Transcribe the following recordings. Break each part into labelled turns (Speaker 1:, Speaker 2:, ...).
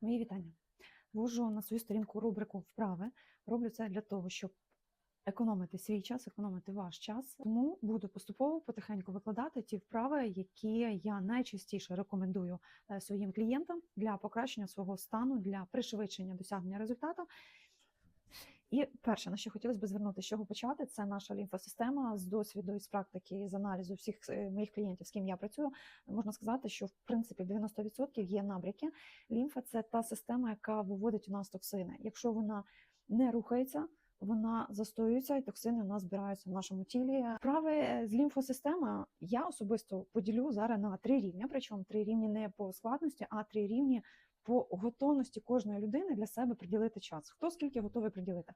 Speaker 1: Мої вітання. Ввожу на свою сторінку рубрику вправи. Роблю це для того, щоб економити свій час, економити ваш час. Тому буду поступово потихеньку викладати ті вправи, які я найчастіше рекомендую е, своїм клієнтам для покращення свого стану, для пришвидшення досягнення результату. І перше, на що хотілося б звернути, з чого почати, це наша лімфосистема з досвіду і з практики, з аналізу всіх е, моїх клієнтів, з ким я працюю. Можна сказати, що в принципі 90% є набряки. Лімфа це та система, яка виводить у нас токсини. Якщо вона не рухається, вона застоюється, і токсини у нас збираються в нашому тілі. Вправи з лімфосистеми я особисто поділю зараз на три рівні. Причому три рівні не по складності, а три рівні по готовності кожної людини для себе приділити час. Хто скільки готовий приділити?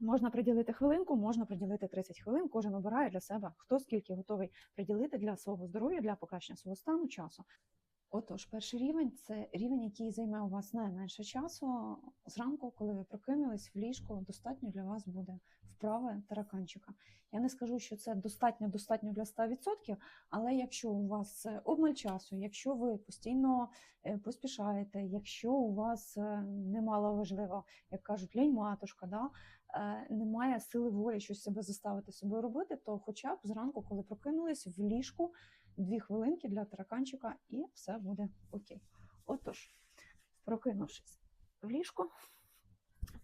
Speaker 1: Можна приділити хвилинку, можна приділити 30 хвилин. Кожен обирає для себе, хто скільки готовий приділити для свого здоров'я, для покращення свого стану часу. Отож, перший рівень це рівень, який займе у вас найменше часу. Зранку, коли ви прокинулись в ліжко, достатньо для вас буде вправи тараканчика. Я не скажу, що це достатньо достатньо для 100%, але якщо у вас е, обмаль часу, якщо ви постійно е, поспішаєте, якщо у вас е, немало важливо, як кажуть, лінь матушка, да, немає сили волі щось себе заставити собою робити, то хоча б зранку, коли прокинулись в ліжку, дві хвилинки для тараканчика, і все буде окей. Отож, прокинувшись в ліжко,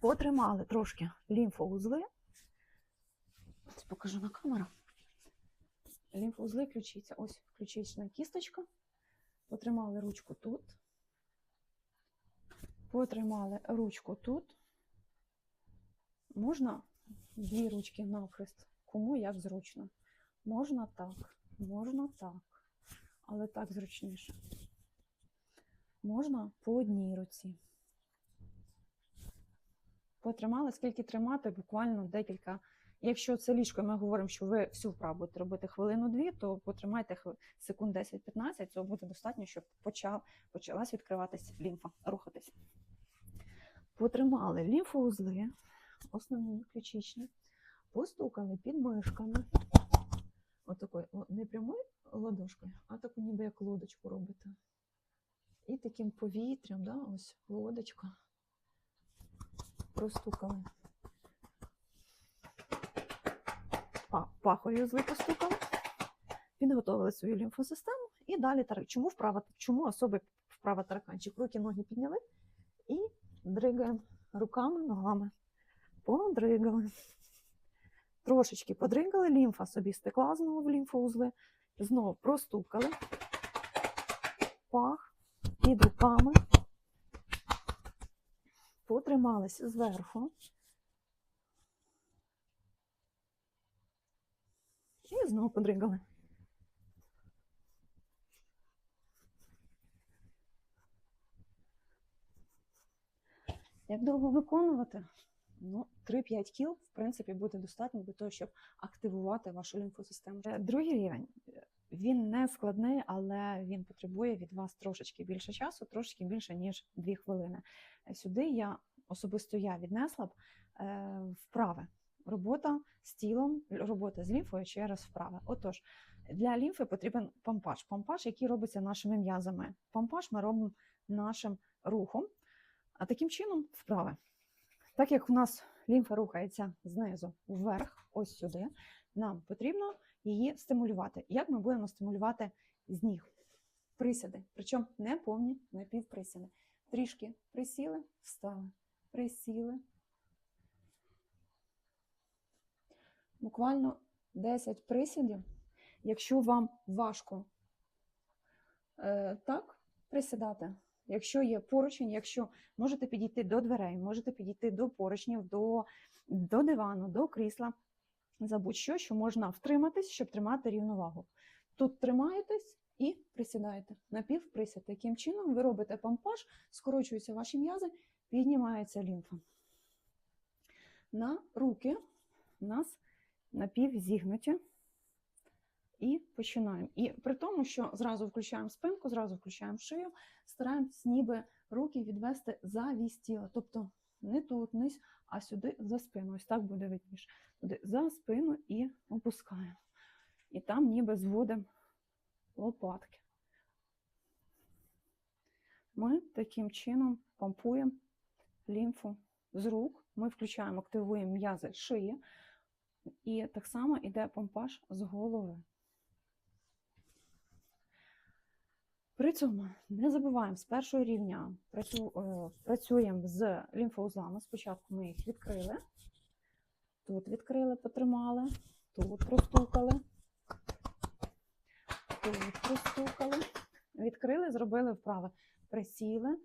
Speaker 1: потримали трошки лімфоузли. Ось покажу на камеру. Лімфоузли ключиця. Ось ключична кісточка. Потримали ручку тут. Потримали ручку тут. Можна дві ручки навхрест, кому як зручно. Можна так, можна так, але так зручніше. Можна по одній руці. Потримали, скільки тримати, буквально декілька. Якщо це ліжко, ми говоримо, що ви всю вправу будете робити хвилину-дві, то потримайте секунд 10-15, цього буде достатньо, щоб почав, почалась відкриватись лімфа, рухатись. Потримали лімфоузли, основні ключичні, постукали під мишками. Отакою, не прямою ладошкою, а таку ніби як лодочку робите. І таким повітрям, да, ось лодочка. Простукали. Па- Пахові узли постукали. Підготовили свою лімфосистему і далі тар- Чому вправа, чому особи вправа тараканчик? Руки, ноги підняли і дригаємо руками, ногами. Подригали. Трошечки подригали, лімфа собі стекла знову в лімфоузли. Знову простукали. Пах під руками. Потрималися зверху. І знову подригали. Як довго виконувати? Ну, 3-5 кіл, в принципі, буде достатньо для того, щоб активувати вашу лімфосистему. Е, Другий рівень. Він не складний, але він потребує від вас трошечки більше часу, трошечки більше, ніж 2 хвилини. Е, Сюди я особисто я віднесла б е, вправи. Робота з тілом, робота з лімфою через вправи. Отож, для лімфи потрібен помпаж. Помпаж, який робиться нашими м'язами. Помпаж ми робимо нашим рухом, а таким чином вправи. Так як у нас лімфа рухається знизу вверх, ось сюди, нам потрібно її стимулювати. Як ми будемо стимулювати з ніг? Присяди, причому не повні напівприсяди. Трішки присіли, встали, присіли. Буквально 10 присідів. Якщо вам важко е, так присідати, якщо є поручень, якщо можете підійти до дверей, можете підійти до поручнів, до, до дивану, до крісла, за будь-що, що можна втриматись, щоб тримати рівновагу. Тут тримаєтесь і присідаєте. Напівприсід. Таким чином ви робите помпаж, скорочуються ваші м'язи, піднімається лімфа. На руки у нас напівзігнуті. І починаємо. І при тому, що зразу включаємо спинку, зразу включаємо шию, стараємось ніби руки відвести за вісь тіла. Тобто не тут, с- а сюди за спину. Ось так буде видніше. Туди за спину і опускаємо. І там ніби зводимо лопатки. Ми таким чином помпуємо лімфу з рук. Ми включаємо, активуємо м'язи шиї, і так само йде помпаж з голови. При цьому не забуваємо з першого рівня е, працюємо з лімфоузлами. Спочатку ми їх відкрили, тут відкрили, потримали, тут простукали, тут простукали, відкрили, зробили вправи, присіли.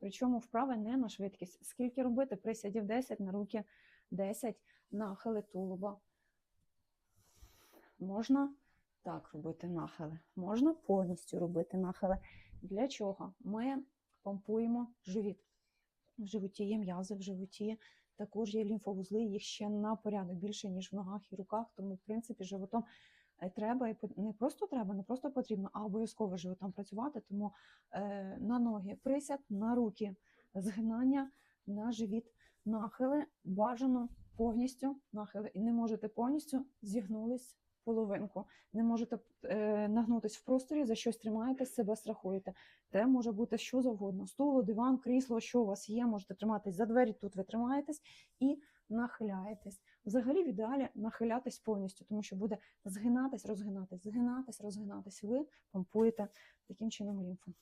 Speaker 1: Причому вправи не на швидкість. Скільки робити? Присядів 10 на руки 10 нахили тулуба. Можна так робити нахили, можна повністю робити нахили. Для чого? Ми помпуємо живіт. В животі є м'язи, в животі також є лімфовузли, їх ще на порядок більше, ніж в ногах і руках. Тому, в принципі, животом е, треба і не просто треба, не просто потрібно, а обов'язково животом працювати. Тому е, на ноги присяд, на руки згинання, на живіт нахили, бажано повністю нахили. І не можете повністю зігнулись половинку. Не можете е, нагнутись в просторі, за щось тримаєтесь, себе страхуєте. Те може бути що завгодно: стуло, диван, крісло, що у вас є, можете триматись за двері, тут ви тримаєтесь і нахиляєтесь. Взагалі, в ідеалі нахилятись повністю, тому що буде згинатись, розгинатись, згинатись, розгинатись. Ви помпуєте таким чином лімфу.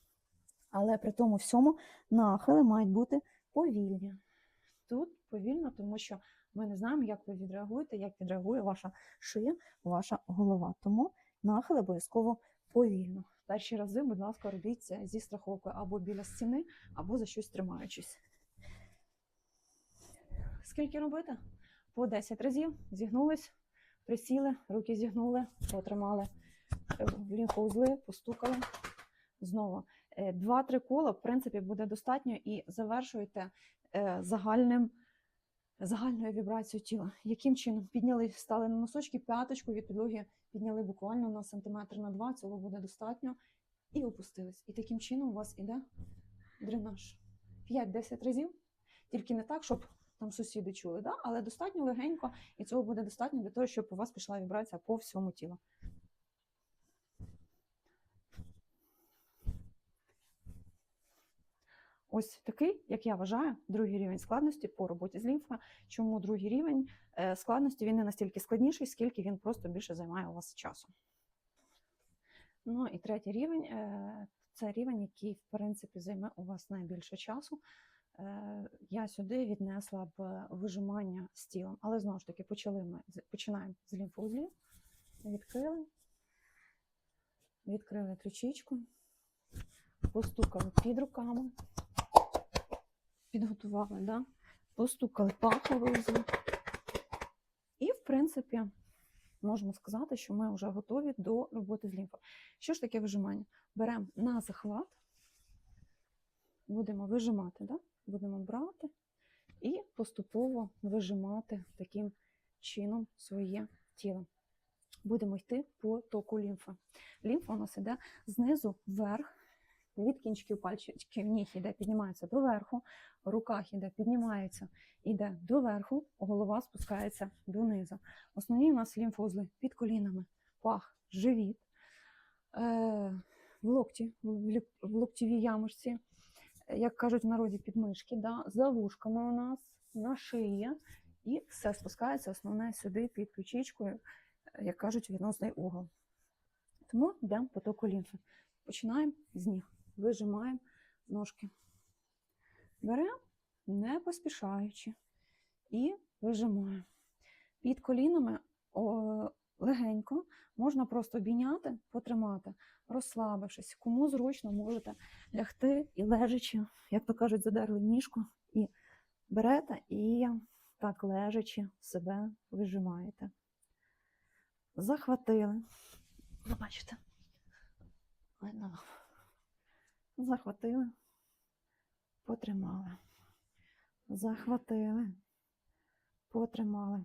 Speaker 1: Але при тому всьому нахили мають бути повільні. Тут повільно, тому що ми не знаємо, як ви відреагуєте, як відреагує ваша шия, ваша голова. Тому нахили обов'язково повільно. Перші рази, будь ласка, робіть це зі страховкою або біля стіни, або за щось тримаючись. Скільки робити? По 10 разів зігнулись, присіли, руки зігнули, потримали лімфоузли, постукали. Знову Е, два-три кола, в принципі, буде достатньо і завершуєте е, загальним, загальною вібрацією тіла. Яким чином? Підняли, стали на носочки, п'яточку від підлоги підняли буквально на сантиметр на два, цього буде достатньо, і опустились. І таким чином у вас іде дренаж. 5-10 разів, тільки не так, щоб там сусіди чули, да? але достатньо легенько, і цього буде достатньо для того, щоб у вас пішла вібрація по всьому тілу. Ось такий, як я вважаю, другий рівень складності по роботі з лімфою. Чому другий рівень Е, складності він не настільки складніший, скільки він просто більше займає у вас часу. Ну і третій рівень е, це рівень, який, в принципі, займе у вас найбільше часу. Е, Я сюди віднесла б вижимання з тілом. Але знову ж таки, почали ми починаємо з лімфоузлів. Відкрили, відкрили ключичку, постукали під руками, підготували, да? постукали паховий узел. І, в принципі, можемо сказати, що ми вже готові до роботи з лімфою. Що ж таке вижимання? Беремо на захват, будемо вижимати, да? будемо брати і поступово вижимати таким чином своє тіло. Будемо йти по току лімфи. Лімфа у нас іде знизу вверх, від кінчиків пальчиків ніг іде, піднімається доверху, в руках іде, піднімається, іде доверху, голова спускається донизу. Основні у нас лімфоузли під колінами, пах, живіт, е, в локті, в локтєвій ямочці, е, як кажуть в народі, підмишки, да, за вушками у нас, на шиї, і все спускається основне сюди під ключичкою, е, як кажуть, відносний угол. Тому йдемо по току лімфи. Починаємо з ніг, вижимаємо ножки. Беремо, не поспішаючи, і вижимаємо. Під колінами о, легенько можна просто обійняти, потримати, розслабившись. Кому зручно, можете лягти і лежачи, як то кажуть, задерли ніжку, і берете і так лежачи себе вижимаєте. Захватили. Ви бачите? Видно. Захватили, потримали. Захватили, потримали.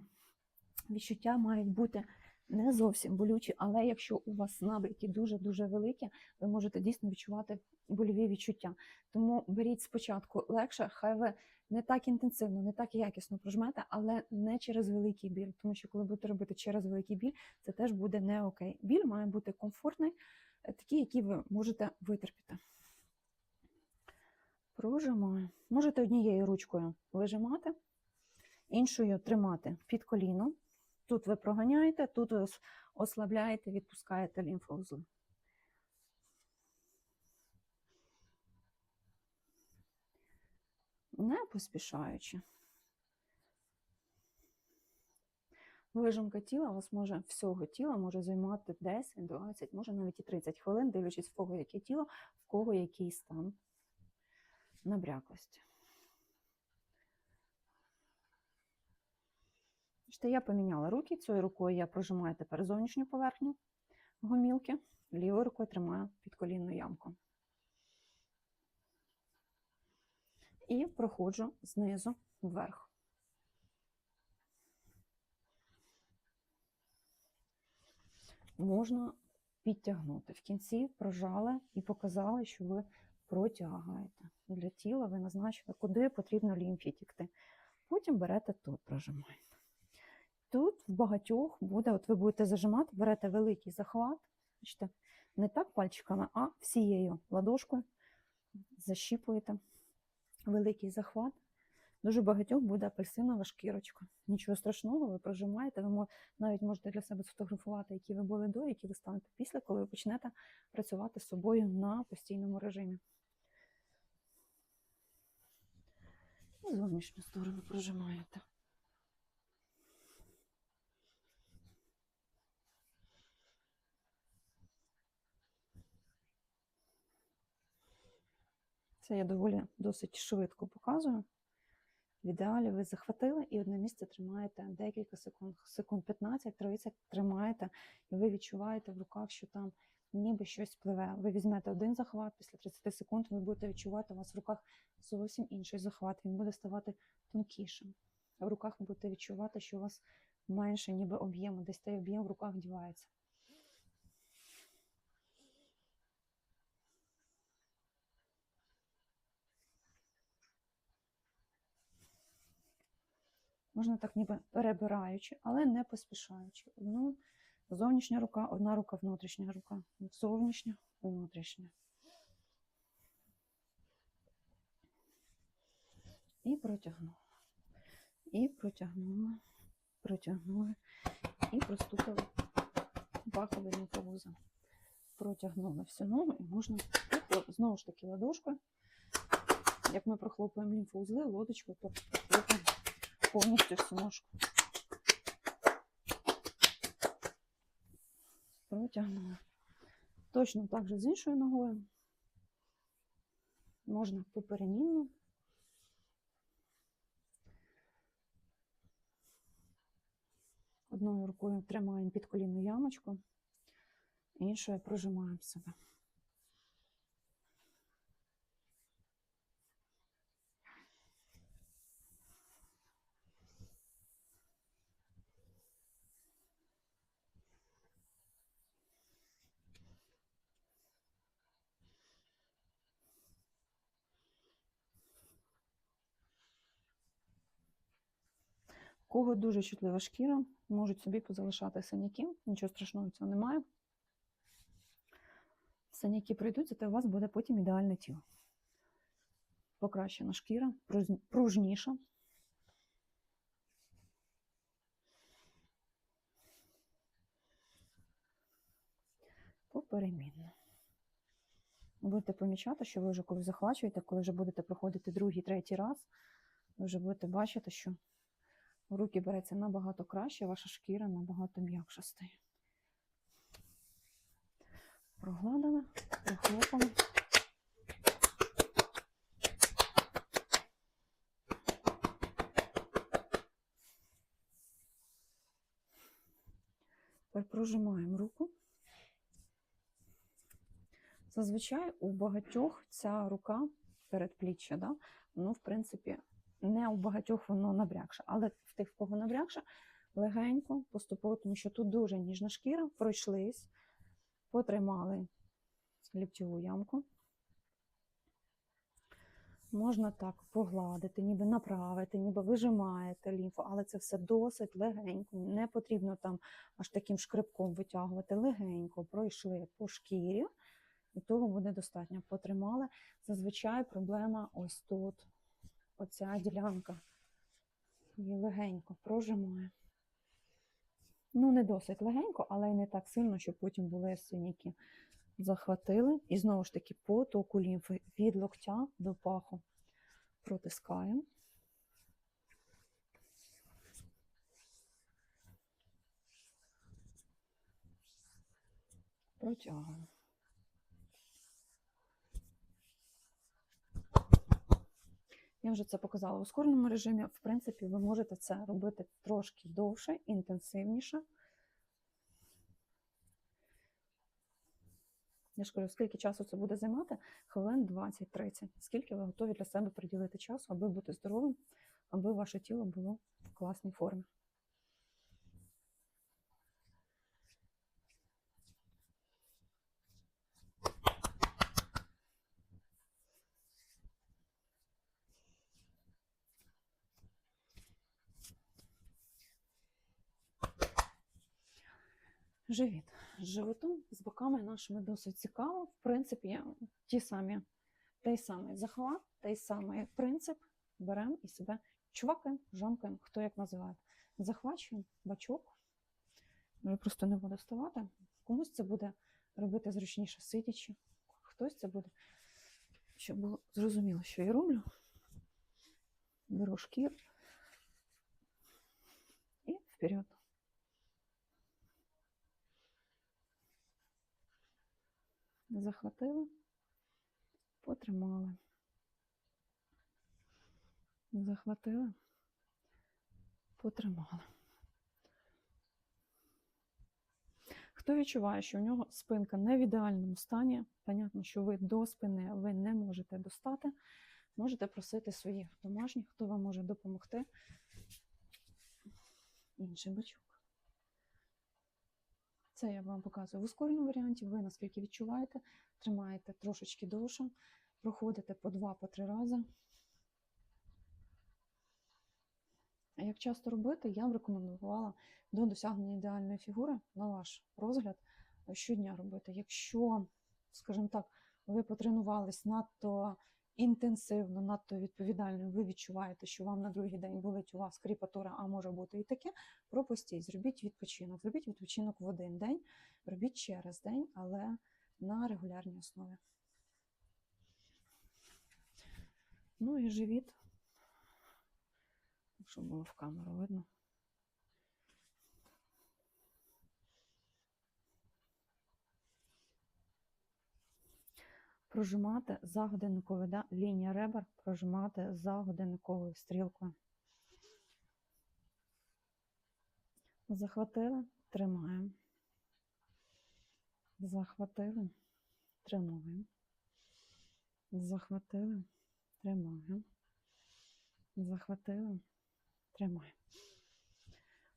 Speaker 1: Відчуття мають бути не зовсім болючі, але якщо у вас набряки дуже-дуже великі, ви можете дійсно відчувати больові відчуття. Тому беріть спочатку легше, хай ви не так інтенсивно, не так якісно прожмете, але не через великий біль. Тому що коли будете робити через великий біль, це теж буде не окей. Біль має бути комфортний, такий, який ви можете витерпіти. Прожимаю. Можете однією ручкою вижимати, іншою тримати під коліно. Тут ви проганяєте, тут ви ослабляєте, відпускаєте лімфоузли. Не поспішаючи. Вижимка тіла у вас може всього тіла може займати 10, 20, може навіть і 30 хвилин, дивлячись в кого яке тіло, в кого який стан набряклості. Бачите, я поміняла руки. Цією рукою я прожимаю тепер зовнішню поверхню гомілки, лівою рукою тримаю підколінну ямку. І проходжу знизу вверх. Можна підтягнути. В кінці прожали і показали, що ви протягуєте. Для тіла ви назначили, куди потрібно лімфі тікти. Потім берете тут, прожимаєте. Тут в багатьох буде, от ви будете зажимати, берете великий захват, бачите, не так пальчиками, а всією ладошкою защіпуєте великий захват. Дуже багатьох буде апельсинова шкірочка. Нічого страшного, ви прожимаєте, ви навіть можете для себе сфотографувати, які ви були до, які ви станете після, коли ви почнете працювати з собою на постійному режимі. І зовнішню сторону прожимаєте. Це я доволі досить швидко показую. В ідеалі ви захватили і одне місце тримаєте декілька секунд, секунд 15-30 тримаєте, і ви відчуваєте в руках, що там ніби щось пливе. Ви візьмете один захват, після 30 секунд ви будете відчувати, у вас в руках зовсім інший захват, він буде ставати тонкішим. В руках ви будете відчувати, що у вас менше ніби об'єму, десь той об'єм в руках дівається. Можна так ніби перебираючи, але не поспішаючи. Одну зовнішня рука, одна рука, внутрішня рука. Зовнішня, внутрішня. І протягнула. І протягнула, протягнула. І простукали баковий лімфовуза. Протягнула всю ногу і можна знову ж таки ладошкою. Як ми прохлопуємо лімфоузли, лодочкою прохлопуємо повністю всю ножку. Протягнула. Точно так же з іншою ногою. Можна поперемінно. Одною рукою тримаємо під колінну ямочку, іншою прожимаємо себе. Кого дуже чутлива шкіра, можуть собі позалишати синяки, нічого страшного цього немає. Синяки пройдуть, зате у вас буде потім ідеальне тіло. Покращена шкіра, пружніша. Поперемінно. Будете помічати, що ви вже коли захвачуєте, коли вже будете проходити другий, третій раз, ви вже будете бачити, що в руки береться набагато краще, ваша шкіра набагато м'якша стає. Прогладили, прихлопали. Тепер прожимаємо руку. Зазвичай у багатьох ця рука передпліччя, да, воно, в принципі, не у багатьох воно набрякше, але в тих, в кого набрякше, легенько, поступово, тому що тут дуже ніжна шкіра, пройшлись, потримали ліктьову ямку. Можна так погладити, ніби направити, ніби вижимаєте лімфу, але це все досить легенько. Не потрібно там аж таким шкребком витягувати. Легенько пройшли по шкірі, І того буде достатньо. Потримали. Зазвичай проблема ось тут. Оця ділянка. Її легенько прожимає. Ну, не досить легенько, але й не так сильно, щоб потім були синіки. Захватили. І знову ж таки потоку лімфи від локтя до паху. Протискаємо. Протягуємо. Я вже це показала в ускореному режимі. В принципі, ви можете це робити трошки довше, інтенсивніше. Я ж кажу, скільки часу це буде займати? Хвилин 20-30. Скільки ви готові для себе приділити часу, аби бути здоровим, аби ваше тіло було в класній формі. Живіт. З животом, з боками нашими досить цікаво. В принципі, ті самі, той самий захват, той самий принцип. Беремо і себе чувакаємо, жамкаємо, хто як називає. Захвачуємо бачок. Вже просто не буду ставати. Комусь це буде робити зручніше сидячи, хтось це буде, щоб було зрозуміло, що я роблю. Беру шкір і вперед. Захватили, потримали. Захватили, потримали. Хто відчуває, що у нього спинка не в ідеальному стані, понятно, що ви до спини ви не можете достати, можете просити своїх домашніх, хто вам може допомогти. Інший бачок. Це я вам показую в ускореному варіанті. Ви наскільки відчуваєте, тримаєте трошечки довше, проходите по два, по три рази. Як часто робити, я б рекомендувала до досягнення ідеальної фігури на ваш розгляд щодня робити. Якщо, скажімо так, ви потренувались надто інтенсивно, надто відповідально, ви відчуваєте, що вам на другий день болить у вас кріпатура, а може бути і таке, пропустіть, зробіть відпочинок, зробіть відпочинок в один день, робіть через день, але на регулярній основі. Ну і живіт, щоб було в камеру видно. Прожимати за годинниковою, да? лінія ребер прожимати за годинниковою стрілкою. Захватили, тримаємо. Захватили, тримаємо. Захватили, тримаємо. Захватили, тримаємо.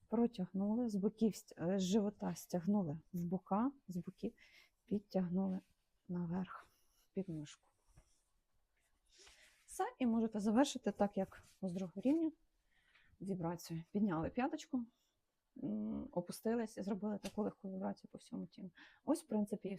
Speaker 1: Протягнули з боків, з живота стягнули в бока, з боків, підтягнули наверх підмишку. Все, і можете завершити так, як з другого рівня вібрацію. Підняли п'яточку, опустились і зробили таку легку вібрацію по всьому тілу. Ось, в принципі, і